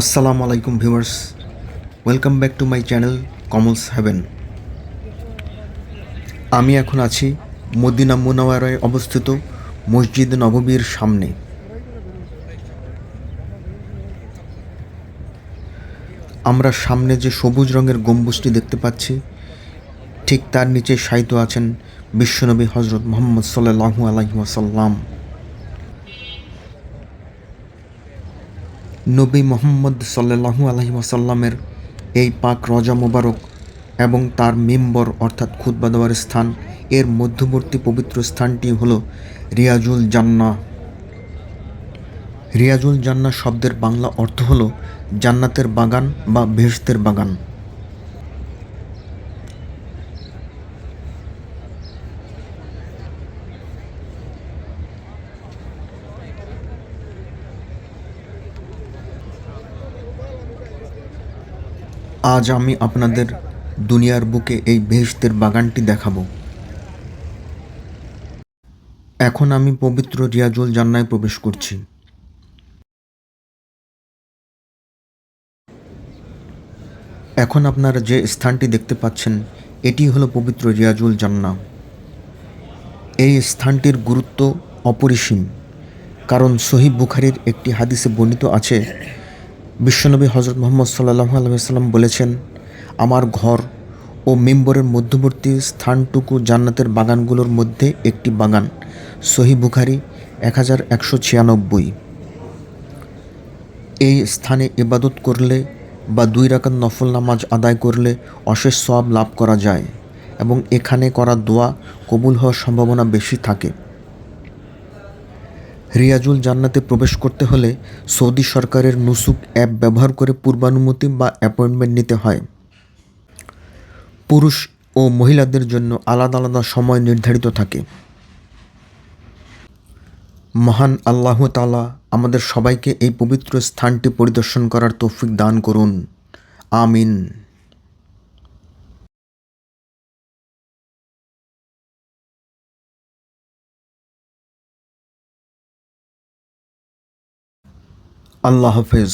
আসসালামু আলাইকুম viewers. Welcome back to my channel Kamal's haven আমি এখন আছি মদিনা মুনাওয়ারায় অবস্থিত মসজিদ নববীর সামনে। আমরা সামনে যে সবুজ রঙের গম্বুজটি দেখতে পাচ্ছি, ঠিক তার নিচে শায়িত আছেন বিশ্বনবী হজরত মোহাম্মদ সাল্লাহু আলাইহি নবী মোহাম্মদ সাল্লাহু আলহি ওয়াসাল্লামের এই পাক রজা মোবারক এবং তার মেম্বর অর্থাৎ খুতবা দেওয়ার স্থান, এর মধ্যবর্তী পবিত্র স্থানটি হল রিয়াজুল জান্না রিয়াজুল জান্না শব্দের বাংলা অর্থ হল জান্নাতের বাগান বা ভেস্তের বাগান। আজ আমি আপনাদের দুনিয়ার বুকে এই বেহেশতের বাগানটি দেখাবো। এখন আমি পবিত্র রিয়াজুল জান্নায় প্রবেশ করছি। এখন আপনারা যে স্থানটি দেখতে পাচ্ছেন, এটি হলো পবিত্র রিয়াজুল জান্না। এই স্থানটির গুরুত্ব অপরিসীম, কারণ সহি বুখারির একটি হাদিসে বর্ণিত আছে বিশ্বনবী হজরত মোহাম্মদ সাল্লাহ আলহিসাল্লাম বলেছেন, আমার ঘর ও মেম্বরের মধ্যবর্তী স্থানটুকু জান্নাতের বাগানগুলোর মধ্যে একটি বাগান। সহি বুখারি এক হাজার একশো ছিয়ানব্বই। এই স্থানে ইবাদত করলে বা দুই রাকাত নফল নামাজ আদায় করলে অশেষ সব লাভ করা যায় এবং এখানে করা দোয়া কবুল হওয়ার সম্ভাবনা বেশি থাকে। রিয়াজুল জান্নাতে প্রবেশ করতে হলে সৌদি সরকারের নুসুক অ্যাপ ব্যবহার করে পূর্বানুমতি বা অ্যাপয়েন্টমেন্ট নিতে হয়। পুরুষ ও মহিলাদের জন্য আলাদা আলাদা সময় নির্ধারিত থাকে। মহান আল্লাহ তালা আমাদের সবাইকে এই পবিত্র স্থানটি পরিদর্শন করার তৌফিক দান করুন। আমিন। আল্লাহ হাফেজ।